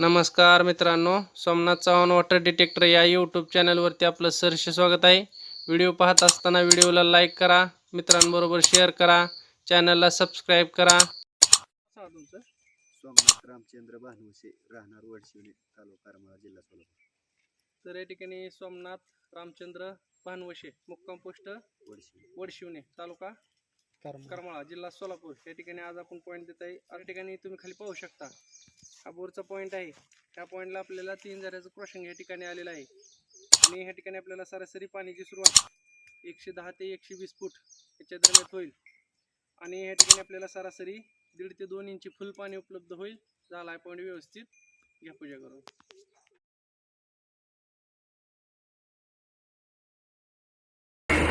नमस्कार मित्रांनो Somnath Chavan water detector या यूट्यूब चॅनलवरती आपलं सहर्ष स्वागत आहे. व्हिडिओ पाहत असताना व्हिडिओला लाईक करा मित्रांबरोबर शेअर करा चॅनलला सबस्क्राईब करा. तुमचं सोमनाथ रामचंद्र भानुसे राहणार वडशिवणे तालुका करमाळा जिल्हा सोलापूर. तर या ठिकाणी सोमनाथ रामचंद्र भानवशे मुक्काम पोस्ट वडशिवणे तालुका करमाळा. जिल्हा सोलापूर. या ठिकाणी आज आपण पॉईंट देत आहे. या ठिकाणी तुम्ही खाली पाहू शकता. हा बोरचा पॉईंट आहे. त्या पॉईंटला आपल्याला तीन झऱ्याचं क्रॉशिंग या ठिकाणी आलेलं आहे. आणि ह्या ठिकाणी आपल्याला सरासरी पाण्याची सुरुवात एकशे दहा ते एकशे वीस फूट याच्या दरम्यान होईल. आणि ह्या ठिकाणी आपल्याला सरासरी दीड ते दोन इंची फुल पाणी उपलब्ध होईल. झाला आहे पॉईंट व्यवस्थित. घ्या पूजा करून.